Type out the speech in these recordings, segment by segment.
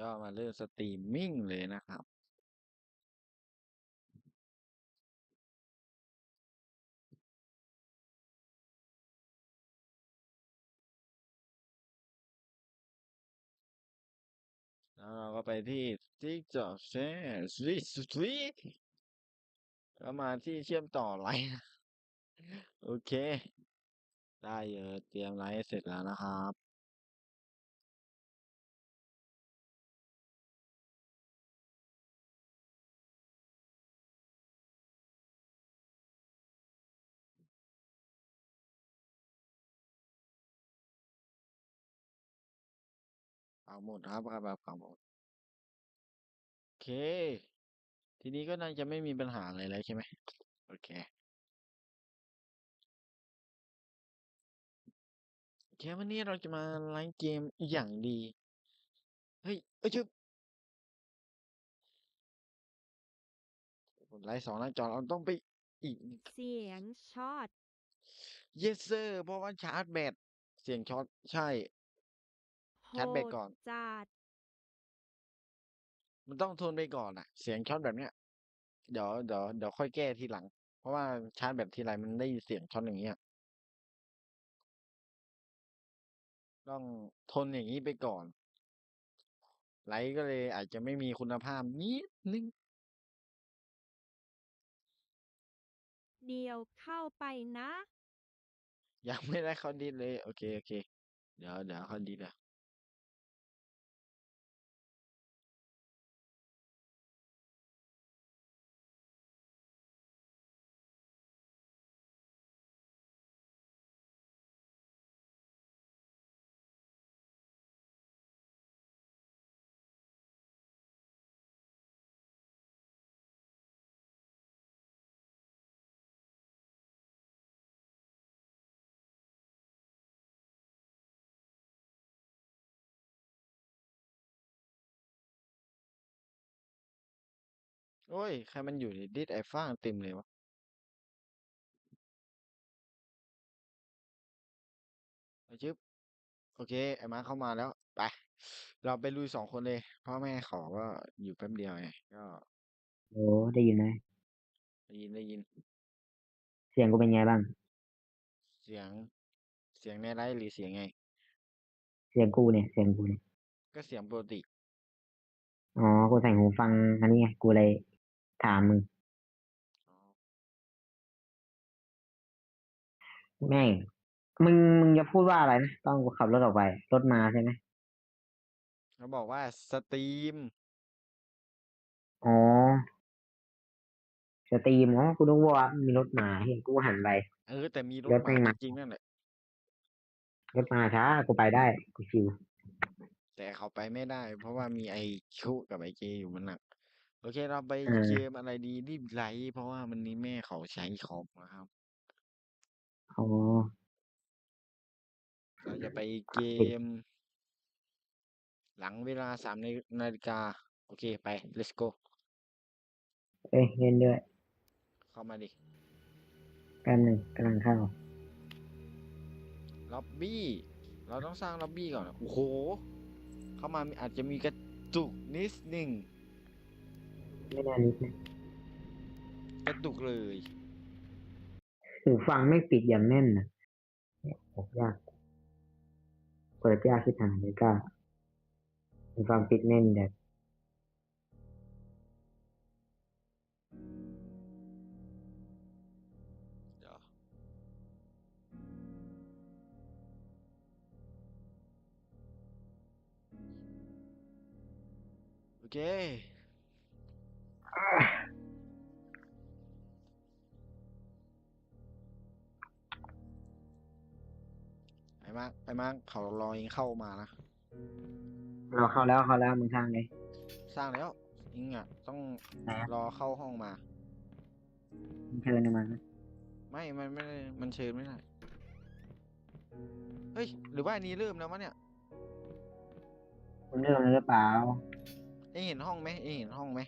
ก็มาเริ่มสตรีมมิ่งเลยนะครับ แล้วเราก็ไปที่ TikTok Share สวีสวีแล้วมาที่เชื่อมต่อไลน์โอเค ได้เยอะเตรียมไลน์เสร็จแล้วนะครับ ปักหมุดครับครับปักหมุดโอเค ทีนี้ก็น่าจะไม่มีปัญหาอะไรแล้วใช่ไหมโอเคโอเควันนี้เราจะมาไลฟ์เกมอย่างดี เฮ้ยเอ้ยชึบผมไลฟ์สองหน้าจอเราต้องไปอีก เสียงช็อต yes sir เพราะว่าชาร์จแบตเสียงช็อตใช่ โหชาร์จแบตดก่อน จัด มันต้องทนไปก่อนอะเสียงช็อตแบบเนี้ย เดี๋ยวเดี๋ยวเดี๋ยวค่อยแก้ทีหลัง เพราะว่าชาร์จแบตทีไรมันได้ยินเสียงช็อตอย่างเงี้ย ต้องทนอย่างนี้ไปก่อน ไลฟ์ก็เลยอาจจะไม่มีคุณภาพนิดนึง เดียวเข้าไปนะ ยังไม่ได้เข้าดิสเลย โอเค โอเค เดี๋ยวเดี๋ยวเข้าดิสอะ โอ้ย ใครมันอยู่ในดิสไอ้ฟ้างเต็มเลยวะ เอาชึบโอเค ไอ้มาร์คเข้ามาแล้ว ไป เราไปลุยสองคนเลย พ่อแม่เขอก็อยู่แป๊บเดียวไง ก็โอ้ได้ยินไหมได้ยินได้ยิน เสียงกูเป็นไงบ้าง เสียง เสียงในไลฟ์หรือเสียงไง เสียงกูเนี่ย เสียงกูเนี่ย ก็เสียงปกติ อ๋อ กูใส่หูฟังอันนี้ไง กูเลย ถามมึงอ๋อแม่ง มึง มึงจะพูดว่าอะไรนะ ต้องกูขับรถออกไป รถมาใช่ไหมเขาบอกว่าสตรีม อ๋อ สตรีมอ๋อกูนึกว่ามีรถมาเห็นกูหันไป เออ แต่มีรถรถมาไม่มาจริงๆนั่นแหละ รถมาช้า กูไปได้ กูชิว แต่เขาไปไม่ได้ เพราะว่ามีไอคิวกับไอเจอยู่มันหนัก โอเค เราไปเออ เกมอะไรดีรีบไลฟ์เพราะว่ามันนี้แม่เขาใช้คอมนะครับ อ๋อเราจะไปเกมหลังเวลาสามนาฬิกา โอเคไป let's go เอ้ยเล่นด้วยเข้ามาดิแป๊บหนึ่งกำลังเข้า ล็อบบี้ เราต้องสร้างล็อบบี้ก่อน โอ้โห เข้ามามีอาจจะมีกระตุกนิดหนึ่ง ไม่น่านิดนะกระตุกเลยหูฟังไม่ปิดอย่างแน่นนะเนี่ยโหยาก เปิดยากที่ทางเลยก็หูฟังปิดแน่นแบบเดี๋ยวโอเค มาร์คไอ้มาร์คเขารอเองเข้ามานะเราเข้าแล้วเข้าแล้วมึงทางเลย สร้างแล้วเองอะต้องไหนอะ รอเข้าห้องมา มึงเชิญมานะไม่มันไม่ได้มันเชิญไม่ได้ เฮ้ย หรือว่าอันนี้เริ่มแล้วมะเนี่ย มึงเรื่องอะไรหรือเปล่าเองเห็นห้องไหมเองเห็นห้องไหม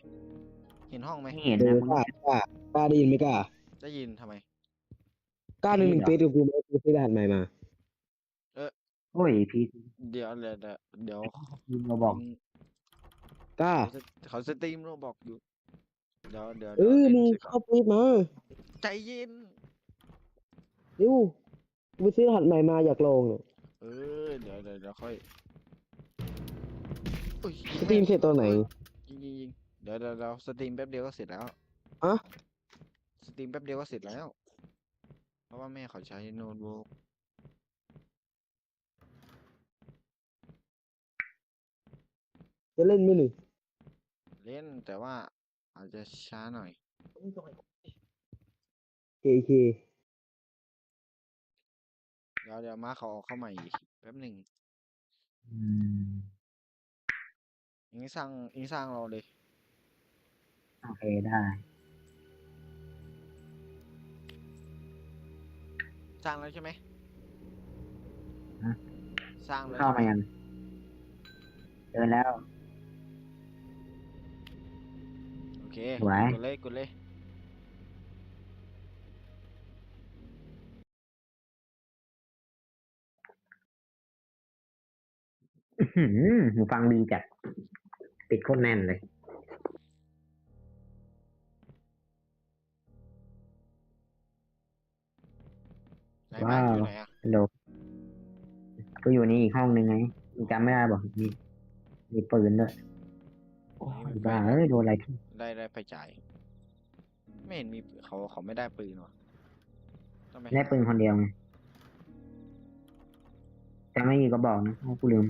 เห็นห้องไหม ไม่เห็นเอนะอมึง กล้ากล้ากล้าได้ยินไหมกล้าได้ยินทำไม กล้าหนึ่งหนึ่งได้เฟยินเหรอซกับกูไหมกูซื้อรหัสใหม่มา โอ้ยพี่เดี๋ยวเดี๋ยวเดี๋ยวเดี๋ยวมึงมาบอกเองกล้า เขาสเขาสตรีมโรบอกอยู่ เดี๋ยวเดี๋ยวเอดี๋ยวอล่นมึงสร็จก่อนเข้าไปมาใจเย็น เร็วกูไปซื้อรหัสใหม่มาอยากลองเนี่ยเออ เดี๋ยวเดี๋ยวเดี๋ยวค่อยอุ๊ยสตรีมเสร็จตอนไหน ยิงยิงยิงเดี๋ยวเดี๋ยวเดี๋ยวสตรีมแป๊บเดียวก็เสร็จแล้วอะ สตรีมแป๊บเดียวก็เสร็จแล้ว เพราะว่าแม่เขาใช้โน้ตบุ๊ก จะเล่นไหมหนึ่เล่นแต่ว่าอาจจะช้าหน่อยเคเคเดี๋ยวเดี๋ยวมาเขาออกเข้ามาอีกแป๊บหนึ่งอืมอิงสร้างอิงสร้างเราเลยโอเคได้สร้างแล้วใช่ไหมฮะสร้างแล้วเข้าใช่ไหมายังเดินแล้ว เคสวย กดเลยกดเลยอื้อหือหูฟังดีจัดปิดโคตรแน่นเลย ไหนบ้านว้าว อยู่ไหนอะฮัลโหลก็อยู่นี่อีกห้องนึงไงมึงจำไม่ได้บอกมีมีปืนด้วย โอ้ยบ้าเอ้ยโดนอะไรที่ได้ได้ไปจ่าย ไม่เห็นมีเขาเขาไม่ได้ปืนว่ะต้องไปได้หาปืนคนเดียวไงแต่ไม่มีกระบอกนะโอ้กูลืม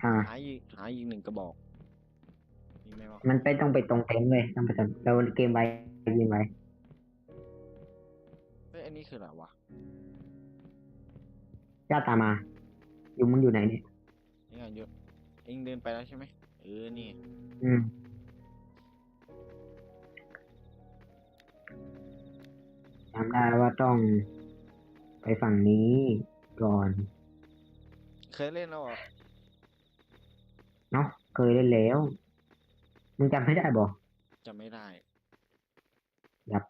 ค่ะ หาอีกหาอีกหนึ่งกระบอกมีไหมวะมันไปต้องไปตรงเต็นท์เลยต้องไปตรงเราเกมไว้ยิงไว้เฮ้ยอันนี้คืออะไรวะจ้าตามมา อยู่มึงอยู่ไหนเนี่ย นี่ไงหยุดเองเดินไปแล้วใช่ไหม เออ นี่ อืม จำได้ว่าต้องไปฝั่งนี้ก่อน เคยเล่นแล้วเหรอ เนาะเคยเล่นแล้ว มึงจำไม่ได้บอกจำไม่ได้ยับ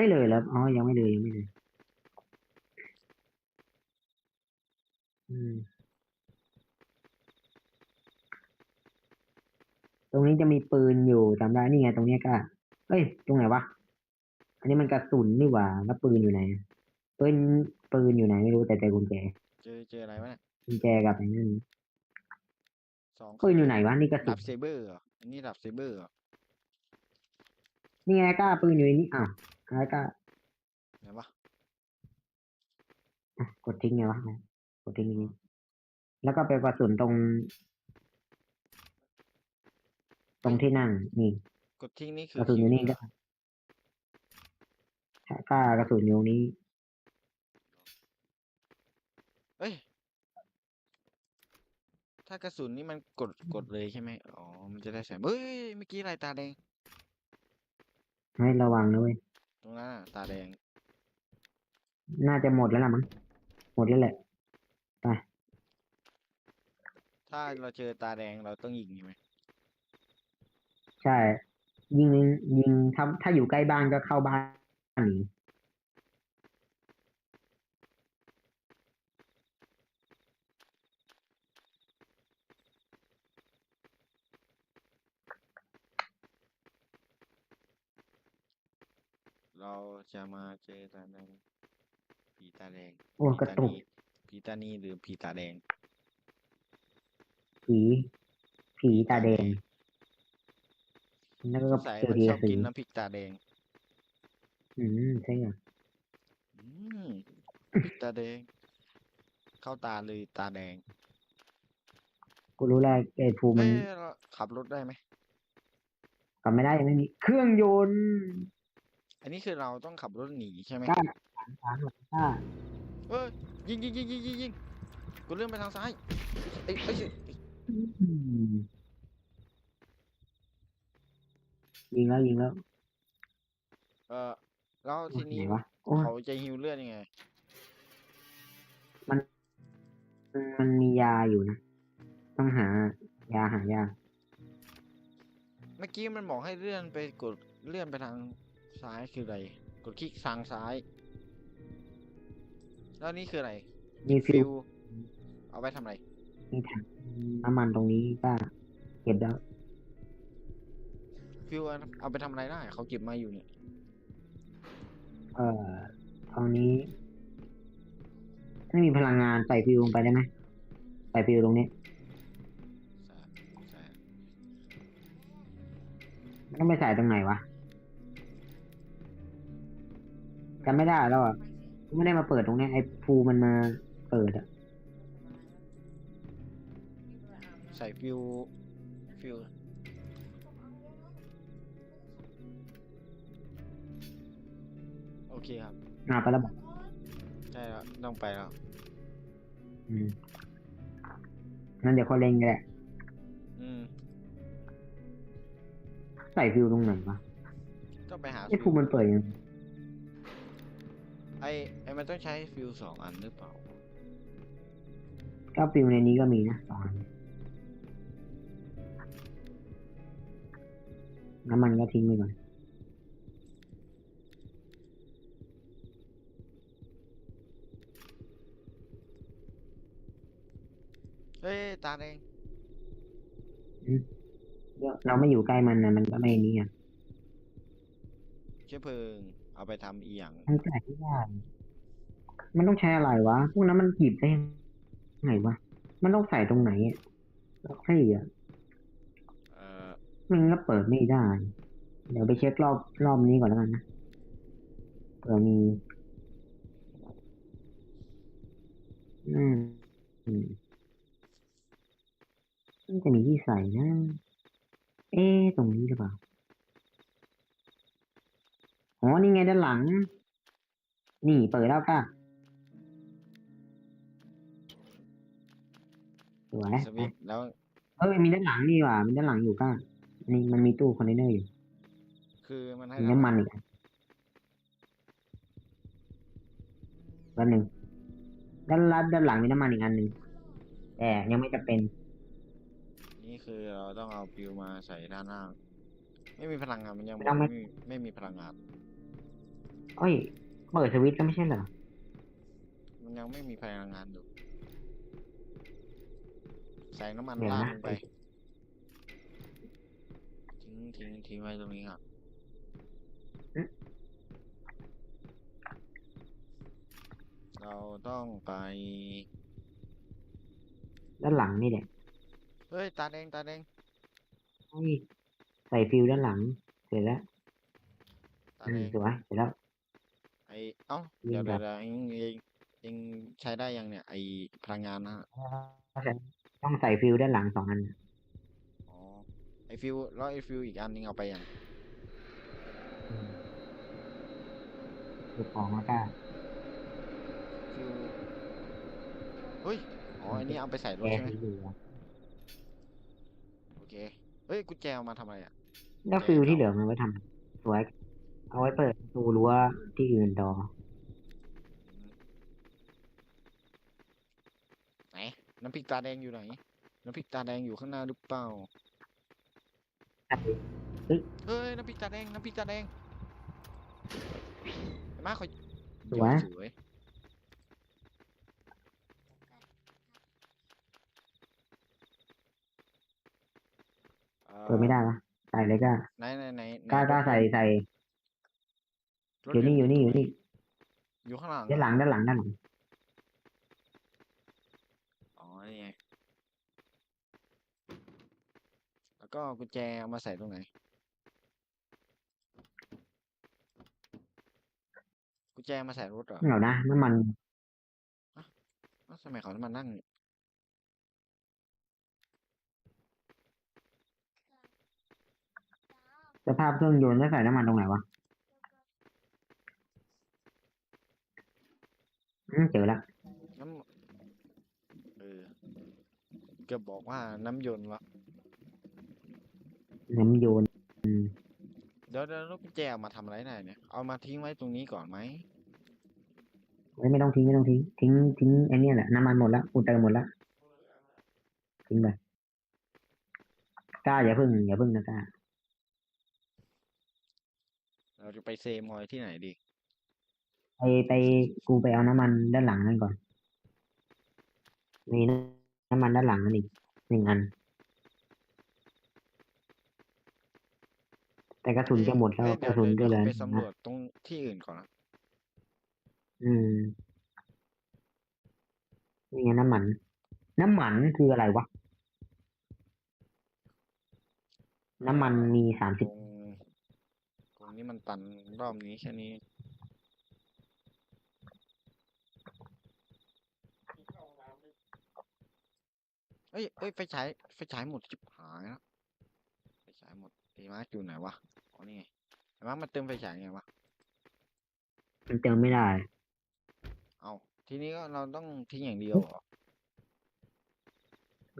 เอ้ยเลยแล้วอ๋อยังไม่เลยยังไม่เลยอืมตรงนี้จะมีปืนอยู่จำได้นี่ไง ตรงเนี้ยก็เอ้ย ตรงไหนวะ อันนี้มันกระสุนนี่หว่า แล้วปืนอยู่ไหน ปืน ปืนอยู่ไหนไม่รู้แต่เจอกุญแจ เจอเจออะไรวะเนี่ยกุญแจกับไอ้นั่นสองปืนอยู่ไหนวะนี่กระสุดันบเซเบอร์เหรออันนี้ดับเซเบอร์เหรอนี่ไงกล้าปืนอยู่ในนี้อ้าว แล้วก็ไหนวะอะกดทิ้งไงวะกดทิ้งอย่างนี้แล้วก็ไปกระสุนตรง ตรงที่นั่งนี่กดทิ้งนี่คืกอระสุนอยู่นี่คิวเหรก็กล้ากระสุนอยู่นี้เอ้ย ถ้ากระสุนนี่มันกดกดเลยใช่ไหมอ๋อ มันจะได้ใส่เฮ้ย เมื่อกี้อะไรตาแดงให้ระวังนะเว้ย ตรงนั้นน่ะตาแดง น่าจะหมดแล้วล่ะมั้ง หมดแล้วแหละ ถ้าเราเจอตาแดงเราต้องยิงใช่ไหมใช่ ยิงยิงถ้าถ้าอยู่ใกล้บ้านก็เข้าบ้านหนี เราจะมาเจอตาแดงผีตาแดงโอ้ผีกระตาตุกนีผีตานีหรือผีตาแดงผี ผีตาแดงแล้วก็ใส่เจอมันทีชอบสีกินน้ำพริกตาแดง อืมใช่เหรออืมพริกตาแดง เข้าตาเลยตาแดงกูรู้แล้วไอ้ภูมิมัเอ้นยเราขับรถได้ไหมกลับไม่ได้ยังไม่มีเครื่องยนต์อั นนี้คือเราต้องขับรถหนีใช่ไหมกล้าหลังหลังกล้าเอ้ยยิงยิงยิงยิงยิงยิงกูเลื่อนไปทางซ้ายเอ้ยเอ้ยเอ้ยอืมยิงแล้วยิงแล้วเออแล้วทีไหนี้นวะโอ้ยเขาจะฮิวเลือดยังไง มันมียาอยู่นะ ต้องหายาหายา เมื่อกี้มันบอกให้เลื่อนไปกดเลื่อนไปทาง ซ้ายคืออะไร กดคลิกทางซ้าย แล้วนี่คืออะไร มีฟิวเอาไปทำอะไร มีถังน้ำมันตรงนี้ก็เก็บแล้วฟิวเอาไปทำอะไรได้ เขาเก็บมาอยู่เนี่ย เอ่อตรงนี้ไม่มีพลังงานใส่ฟิวลงไปได้ไหมใส่ฟิวตรงนี้ใช่ใช่มันต้องไปใส่ตรงไหนวะ จำไม่ได้แล้วอะไม่ได้มาเปิดตรงเนี้ยไอ้ฟูมันมาเปิดอะใส่ฟิวฟิวโอเคครับอ่าไปแล้วบอกใช่แล้วต้องไปแล้วอืมงั้นเดี๋ยวเขาเล็งแหละอืมใส่ฟิวตรงไหนวะต้องไปหาไอ้ฟูมันเปิดยัง ไงไอไอมันต้องใช้ฟิวสองอันหรือเปล่า ก็ฟิวในนี้ก็มีนะสองอันน้ำมันก็ทิ้งไปก่อนเฮ้ย ตาแดงเราไม่อยู่ใกล้มันนะมันก็ไม่นี่อะเชื้อเพลิง เอาไปทำอีหยังมันใส่ไม่ได้มันต้องใช้อะไรวะ พวกนั้นมันหยิบได้ยังไงวะ มันต้องใส่ตรงไหนอะล็อกซี่อะเอ่อมันก็เปิดไม่ได้ เดี๋ยวไปเช็ครอบรอบนี้ก่อนแล้วกันนะเผื่อมีอืมอืมมันจะมีที่ใส่นะ เอ๊ะตรงนี้หรือเปล่า อ๋อ นี่ไงด้านหลัง นี่เปิดแล้วก็สวยสวิตช์แล้ว เออมีด้านหลังนี่หว่ามีด้านหลังอยู่ก็นี่มันมีตู้คอนเทนเนอร์อยู่คือมันให้มีเราน้ำมันอีกอันแล้วหนึ่งด้านลัดด้านหลังมีน้ำมันอีกอันหนึ่งแต่ยังไม่จะเป็น นี่คือเราต้องเอาฟิวมาใส่ด้านล่างไม่มีพลังงานมันยังไม่ต้องไม่ ไม่มีไม่มีพลังงาน เอ้ย เปิดสวิตช์ก็ไม่ใช่เหรอ มันยังไม่มีพลังงานอยู่ใส่น้ำมันเดี๋ยวราดนะ ลงไป ทิ้งทิ้งทิ้งไว้ตรงนี้ครับอืมเราต้องไป ด้านหลังนี่แหละเฮ้ย ตาแดงตาแดงเอ้ยใส่ฟิวด้านหลัง เสร็จแล้วตาอืแดมงสวยเสร็จแล้ว ไอเอ้ายิเดี๋ยงวแบเดี๋ยบวเดี๋ยวเองเองเองใช้ได้ยังเนี่ย ไอพลังงานนะต้องใส่ฟิวด้านหลังสองอัน อ๋อ ไอฟิวแล้วไอฟิวอีกอันนึงเอาไปยังเก็บของแล้วก็ฟิวเฮ้ย อ๋ออันนี้เอาไปใส่รถแอใช่ร์ไหมสีเหลืองโอเค เฮ้ยกุญแจเอามาทำอะไรอะ แล้วฟิวที่เหลือมันไว้ทำสวย เอาไว้เปิด ประตูรั้วที่อื่นต่อไหนน้ำพริกตาแดงอยู่ไหน น้ำพริกตาแดงอยู่ข้างหน้าหรือเปล่า เฮ้ย น้ำพริกตาแดง น้ำพริกตาแดงเห็นไหมาคอยสวย สวยอ่อเปิดไม่ได้ปะใส่เลยก็ไหนไหนไหนไหน กล้ากล้ารถใส่ใส่ รถอยู่นี่อยู่นี่อยู่นี่อยู่ข้างหลังด้านหลังด้านหลังด้านหลังอ๋อนี่ไงแล้วก็กุญแจเอามาใส่ตรงไหนกุญแจมาใส่รถเหรอเหรอนะน้ำมันเอ้าทำไมเขามานั่งสภาพเครื่องยนต์แล้วใส่น้ำมันตรงไหนวะ อืมเจอละน้ำเออเกือบบอกว่าน้ำยนต์วะน้ำยนต์เดี๋ยวเดี๋ยวรถกุญแจเอามาทำอะไรได้เนี่ย เอามาทิ้งไว้ตรงนี้ก่อนไหมเฮ้ยไม่ต้องทิ้งไม่ต้องทิ้ง ทิ้งทิ้งไอ้เนี่ยแหละน้ำมันหมดละกูเติมหมดละทิ้งไปกล้าอย่าพึ่งอย่าพึ่งนะกล้าจะไปเซมอยที่ไหนดี ไปไปกูไปเอาน้ำมันด้านหลังนั่นก่อน มีน้ำมันด้านหลังนั่นอีกหนึ่งอัน แต่กระสุนจะหมดแล้วเอ้ยกระสุนก็เหลือไปหนึ่งสำรนัวดจตรงที่อื่นก่อนนะอืมนี่ไงน้ำมัน น้ำมันคืออะไรวะ น้ำมันมีสามสิตบรงตรงนี้มันตันรอบนี้แค่นี้ เอ้ยเอ้ยไฟฉายไฟฉายหมดชิบหายแล้วไฟฉายหมดไอ้มาร์คอยู่ไหนวะอ๋อนี่ไงไอ้มาร์คมันเติมไฟฉายไงวะมันเติมไม่ได้ เอาทีนี้ก็เราต้องทิ้งอย่างเดียวเหรอ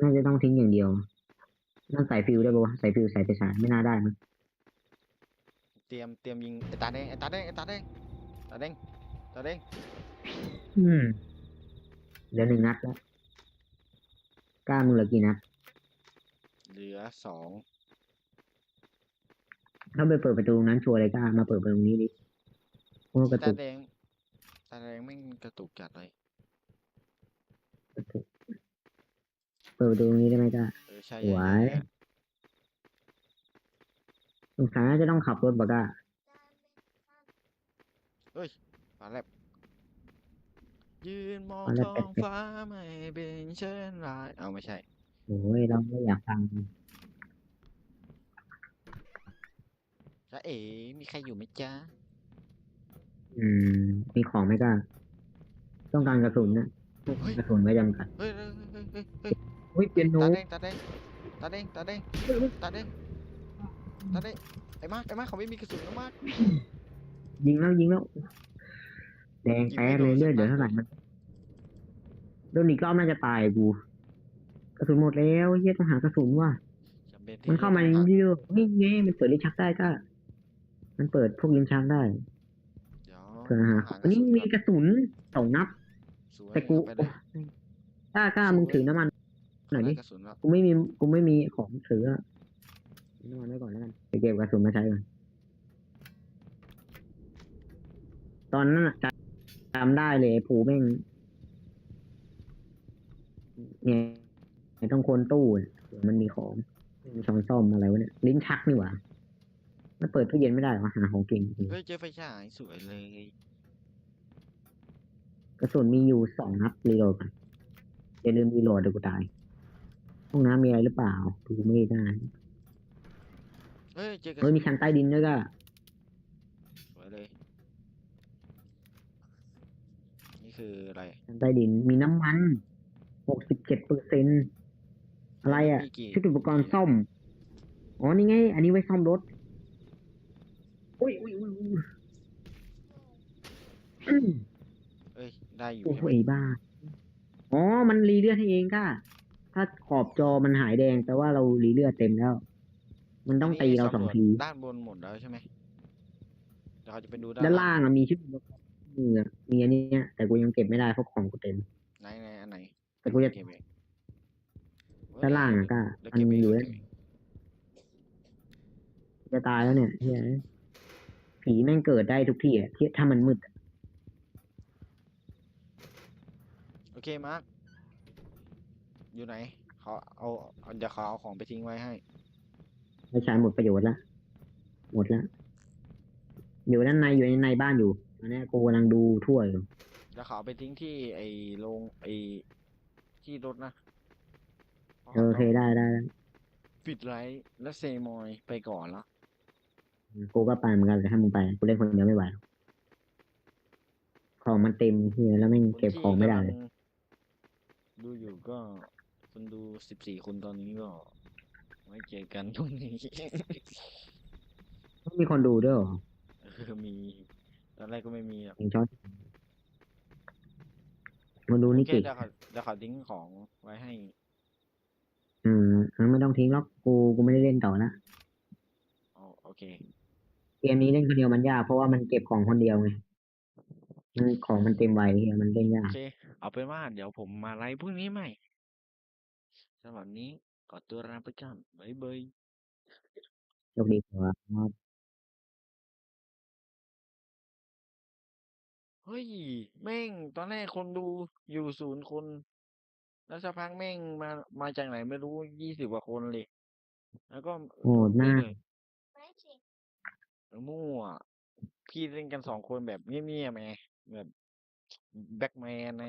น่าจะต้องทิ้งอย่างเดียวนั่นใส่ฟิวได้ปะวะใส่ฟิวใส่ไปสายไม่น่าได้มั้งเตรียมเตรียมยิงไอ้ตาแดงไอ้ตาแดงไอ้ตาแดงตาแดงตาแดงอืมเหลือหนึ่งนัดแล้ว กล้ามึงเหลือกี่นัดเหลือสองถ้าไปเปิดประตูตรงนั้นชัวร์เลยกล้ามาเปิดประตูตรงนี้ดิโอ้กระตาตุกแดงตาแดงไม่งกระตุกจัดเลย กระตุกเปิดประตูตรงนี้ได้ไหมกล้า เออใช่สวยใช่ใช่สงสัยน่าจะต้องขับรถปะกล้า เฮ้ยมาแล้ว ยืนมองมาแล้วท้องฟ้าไม่เป็นเช่นไรเอาไม่ใช่ โอ้ยเราไม่อยากฟังจ้าเอ๋มีใครอยู่ไหมจ๊ะ อืม มีของไหมกล้าต้องการกระสุนนะเฮ้ย กระสุนไม่จำกัดเฮ้ยเฮ้ยเฮ้ยเฮ้ยเฮ้ยอุ้ยเปียโนตาแดงตาแดงตาแดงตาแดงตาแดงตาแดงไอ้มาร์คไอ้มาร์คเขาไม่มีกระสุนนะมาร์คยิงแล้วยิงแล้ว แดงยิงแป๊ไม่ดโดเลนยเลือดสักเดี๋ยวนัดเท่าไหร่มันโดนอีกรอบน่าจะตายกูกระสุนหมดแล้วเฮียต้องหากระสุนว่ะจำเป็นที่มันเข้ามาต้องหเยอะนี่ไงมันเปิดลิ้นชักได้ก็ มันเปิดพวกลิ้นชักได้เดี๋ยวเผื่อหาหากอันนี้ระสุมีก่กระสุนสองนัด สวยแต่กู เอาไปเลยกล้ากล้ามึงถือน้ำมัน หน่อยดิได้กระสุนแล้วกูไม่มีกูไม่มีของถืออะนอนไว้ก่อนแล้วกันไปเก็บกระสุนมาใช้ก่อนตอนนั้นอะ จำจำได้เลยไอ้ผูแม่งเนี่ยไอ้ต้องคนตู้อะเดี๋ยวมันมีของมีช้อนซ่อมอะไรวะเนี่ยลิ้นชักนี่หว่ามันเปิดตู้เย็นไม่ได้วะหาของเก่งจริงเฮ้ยเจอไฟฉายสวยเลยกระสุนมีอยู่สองนัดรีโหลดกันอย่าลืมรีโหลดเดี๋ยวกูตายห้องน้ำมีอะไรหรือเปล่าดูไม่ได้เฮ้ยเจอกระเฮ้สุยนมีชั้นใต้ดินด้วยก็ สวยเลย นี่ คืออะไรชั้นใต้ดินมีน้ำมันหกสิบเจ็ดเปอร์เซ็นอะไรอะมีกี่ชุดอุปกรณ์ซ่อม อ๋อ นี่ไง อันนี้ไว้ซ่อมรถ อุ้ยอุ้ยอุ้ยอุ้ยอืมเอ้ย ได้อยู่ โอ้โหใช่ไหมไอ้บ้า อ๋อ มันรีเลือดให้เองก็ถ้าขอบจอมันหายแดงแปลว่าเรารีเลือดเต็มแล้ว มันต้องตีเราสองที ด้านบนหมดแล้วใช่ไหมเดี๋ยวเขาจะไปดูด้านด้านล่างอะมีชุดอุปกรณ์ มืออะมีอันเนี้ยแต่กูยังเก็บไม่ได้เพราะของกูเต็ม ไหนไหนอันไหนแต่กูจะเก็บเองเฮ้ยด้านล่างอะก็เดี๋ยวมันเก็บเองอยู่เดี๋แล้ยววเก็บเองจะตายแล้วเนี่ยเฮ้ยผีแม่งเกิดได้ทุกที่อะที่ถ้ามันมืดอะโอเคมาร์คอยู่ไหนเขาเอาเอาเดี๋ยวเขาเอาของไปทิ้งไว้ให้ ไม่ใช้หมดประโยชน์ละหมดละอยู่ด้านในอยู่ในในบ้านอยู่ อันเนี้ยกูกำลังดูทั่วอยู่เดี๋ยวเขาเอาไปทิ้งที่ไอ้โรงไอ้ที่รถนะเออโอเคได้ได้ได้ปิดไลท์แล้วเซมอยไปก่อนแล้วกูก็ไปเหมือนกันแต่ถ้ามึงไปกูเล่นคนเดียวไม่ไหวหรอกของมันเต็มเฮียแล้วแม่งคนเก็บที่ของไม่ได้กำลัเลย ดูอยู่ก็คนดูสิบสี่คนตอนนี้ก็ไว้เจอกันตรงนี้ต้องมีคนดูด้วยเหรอ เออมี ตอนแรกก็ไม่มีหรอกยังชอบมาดูโอนี่เคเก่งเดี๋ยวเขาเดี๋ยวเขาทิ้งของไว้ให้ อืมงั้นไม่ต้องทิ้งหรอกกูกูไม่ได้เล่นต่อละอ๋อโอเค เกมนี้เล่นคนเดียวมันยากเพราะว่ามันเก็บของคนเดียวไงมันของมันเต็มไวเฮียมันเล่นยาโอก เค เอาเป็นว่าเดี๋ยวผมมาไลฟ์พรุ่งนี้ใหม่สำหรับวันนี้ขอตัวลาไปก่อนบ๊ายบาย โชคดีครับ ฮ้ย แม่ง ตอนแรกคนดูอยู่ศูนย์คน แล้วสักพักแม่งมา มาจากไหนไม่รู้ยี่สิบกว่าคนเลย แล้วก็โหดมากเลยมั่วพี่เล่นกันสองคนแบบเงียบๆไงแบบแบ็กแมนไง